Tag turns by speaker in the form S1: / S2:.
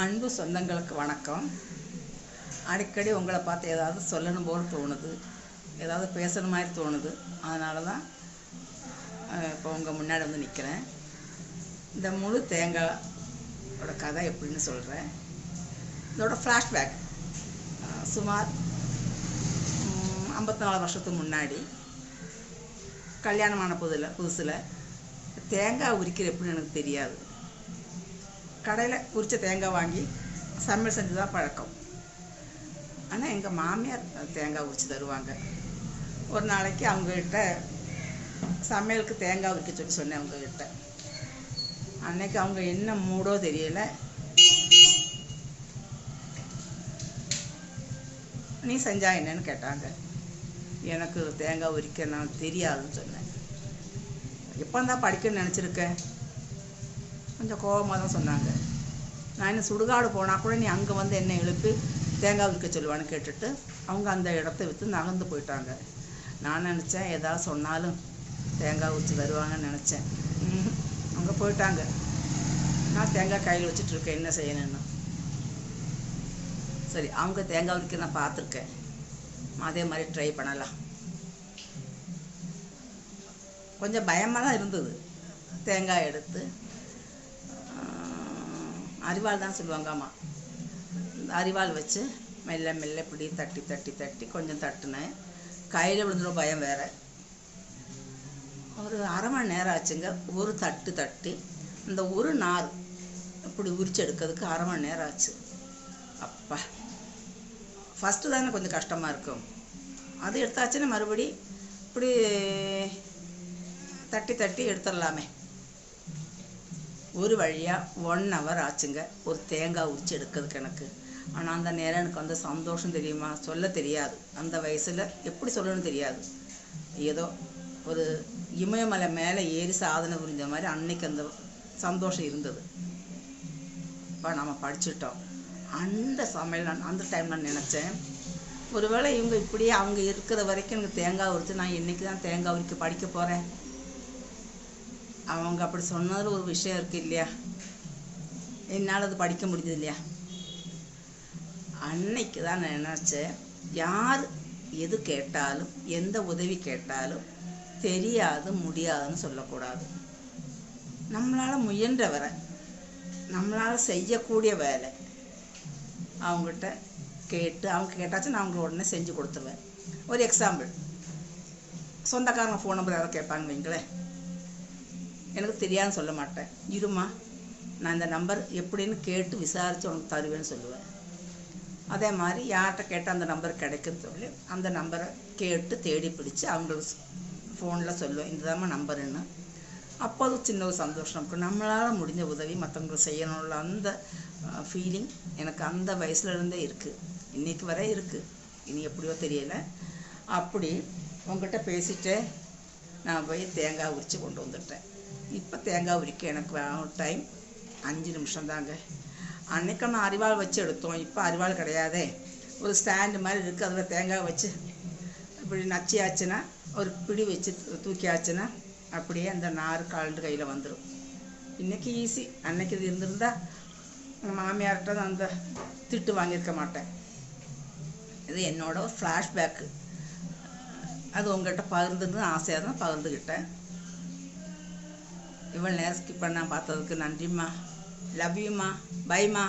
S1: அன்பு சொந்தங்களுக்கு வணக்கம். அடிக்கடி உங்களை பார்த்து ஏதாவது சொல்லணும் போல் தோணுது. ஏதாவது பேசணும் மாதிரி தோணுது. அதனால தான் இப்போ உங்கள் முன்னாடி வந்து நிற்கிறேன் இந்த முழு தேங்காயோட கதை எப்படின்னு சொல்கிறேன் இதோட ஃப்ளாஷ்பேக் சுமார் ஐம்பத்தி நாலு வருஷத்துக்கு முன்னாடி கல்யாணமான புதில் புதுசில் தேங்காய் உரிக்கிற எப்படின்னு எனக்கு தெரியாது. கடையில் உரித்த தேங்காய் வாங்கி சமையல் செஞ்சு தான் பழக்கம். ஆனால் எங்கள் மாமியார் தேங்காய் உரித்து தருவாங்க. ஒரு நாளைக்கு அவங்கக்கிட்ட சமையலுக்கு தேங்காய் உரிக்க சொல்லி சொன்னேன் அவங்கக்கிட்ட அன்னைக்கு அவங்க என்ன மூடோ தெரியலை. நீ செஞ்சா என்னன்னு கேட்டாங்க. எனக்கு தேங்காய் உரிக்க நான் தெரியாதுன்னு சொன்னேன். எப்போ தான் படிக்கணும்னு நினச்சிருக்கேன் கொஞ்சம் கோபமாக தான் சொன்னாங்க. நான் என்ன சுடுகாடு போனால் கூட நீ அங்கே வந்து என்னை எழுப்பி தேங்காய் விற்க சொல்லுவான்னு கேட்டுட்டு அவங்க அந்த இடத்த விற்று நகர்ந்து போயிட்டாங்க. நான் நினச்சேன் ஏதாவது சொன்னாலும் தேங்காய் உரிச்சு வருவாங்கன்னு நினச்சேன். அங்கே போயிட்டாங்க. நான் தேங்காய் கையில் வச்சுட்டு இருக்கேன் என்ன செய்யணும்னு. சரி அவங்க தேங்காய் உரிக்க நான் பார்த்துருக்கேன். அதே மாதிரி ட்ரை பண்ணலாம். கொஞ்சம் பயமாக தான் இருந்தது. தேங்காய் எடுத்து அரிவாள் தான் சொல்லுவாங்க ஆமாம் அரிவாள் வச்சு மெல்ல மெல்ல இப்படி தட்டி தட்டி தட்டி கொஞ்சம் தட்டினேன். கையில் விழுந்துடும் பயம் வேற. ஒரு அரை மணி நேரம் ஆச்சுங்க. ஒரு தட்டு தட்டி அந்த ஒரு நார் இப்படி உரிச்சு எடுக்கிறதுக்கு அரை மணி நேரம் ஆச்சு. அப்பா. ஃபஸ்ட்டு தானே கொஞ்சம் கஷ்டமாக இருக்கும். அது எடுத்தாச்சுன்னா மறுபடி இப்படி தட்டி தட்டி எடுத்துடலாமே. ஒரு வழியாக ஒன் ஹவர் ஆச்சுங்க. ஒரு தேங்காய் உரிச்சு எடுக்கிறதுக்கு எனக்கு. ஆனால் அந்த நேரம் எனக்கு வந்து சந்தோஷம் தெரியுமா? சொல்ல தெரியாது. அந்த வயசில் எப்படி சொல்லணும்னு தெரியாது. ஏதோ ஒரு இமயமலை மேலே ஏறி சாதனை புரிஞ்ச மாதிரி அன்னைக்கு அந்த சந்தோஷம் இருந்தது. இப்போ நம்ம படிச்சுட்டோம். அந்த சமையல் நான் அந்த டைம் நான் நினச்சேன். ஒருவேளை இவங்க இப்படியே அவங்க இருக்கிற வரைக்கும் எனக்கு தேங்காய் உரித்து நான் இன்றைக்கி தான் தேங்காய் உரிக்க படிக்க போகிறேன் அவங்க அப்படி சொன்னதில் ஒரு விஷயம் இருக்குது இல்லையா? என்னால் அது படிக்க முடிஞ்சது இல்லையா? அன்னைக்கு தான் நான் நினச்சேன் யார் எது கேட்டாலும் எந்த உதவி கேட்டாலும் தெரியாது முடியாதுன்னு சொல்லக்கூடாது. நம்மளால் முயன்ற வரை நம்மளால் செய்யக்கூடிய வேலை அவங்ககிட்ட கேட்டு அவங்க கேட்டாச்சும் நான் அவங்களுக்கு உடனே செஞ்சு கொடுத்துருவேன். ஒரு எக்ஸாம்பிள் சொந்தக்காரங்க ஃபோன் நம்பர் யாராவது கேட்பாங்க வைங்களேன். எனக்கு தெரியாதுன்னு சொல்ல மாட்டேன். இருமா நான் இந்த நம்பர் எப்படின்னு கேட்டு விசாரித்து உனக்கு தருவேன்னு சொல்லுவேன். அதே மாதிரி யார்கிட்ட கேட்டால் அந்த நம்பர் கிடைக்குன்னு சொல்லி அந்த நம்பரை கேட்டு தேடி பிடிச்சி அவங்களுக்கு ஃபோனில் சொல்லுவேன் இதுதாம்மா நம்பருன்னு. அப்போது சின்ன ஒரு சந்தோஷம் இருக்கும் நம்மளால் முடிஞ்ச உதவி மற்றவங்களுக்கு செய்யணும்ல அந்த ஃபீலிங் எனக்கு அந்த வயசுலேருந்தே இருக்குது இன்றைக்கு வரை இருக்குது இனி எப்படியோ தெரியலை. அப்படி உங்ககிட்ட பேசிட்டு நான் போய் தேங்காய் உரித்து கொண்டு வந்துட்டேன். இப்போ தேங்காய் உரிக்க எனக்கு டைம் அஞ்சு நிமிஷம் தாங்க. அன்னைக்கு நான் அரிவாள் வச்சு எடுத்தோம். இப்போ அரிவாள் கிடையாதே. ஒரு ஸ்டாண்டு மாதிரி இருக்குது அதில் தேங்காய் வச்சு இப்படி நச்சியாச்சுன்னா ஒரு பிடி வச்சு தூக்கியாச்சுன்னா அப்படியே அந்த நார் கால்ண்டு கையில் வந்துடும் இன்றைக்கி ஈஸி அன்னைக்கு இது இருந்திருந்தால் மாமியார்கிட்ட அந்த திட்டு வாங்கியிருக்க மாட்டேன். இது என்னோட ஒரு ஃப்ளாஷ்பேக்கு அது உங்கள்கிட்ட பகிர்ந்துன்னு ஆசையாக தான் பகிர்ந்துக்கிட்டேன். இவ்வளோ நேரம் ஸ்கிப் பண்ண பார்த்ததுக்கு நன்றிம்மா. லவ்யூம்மா பைம்மா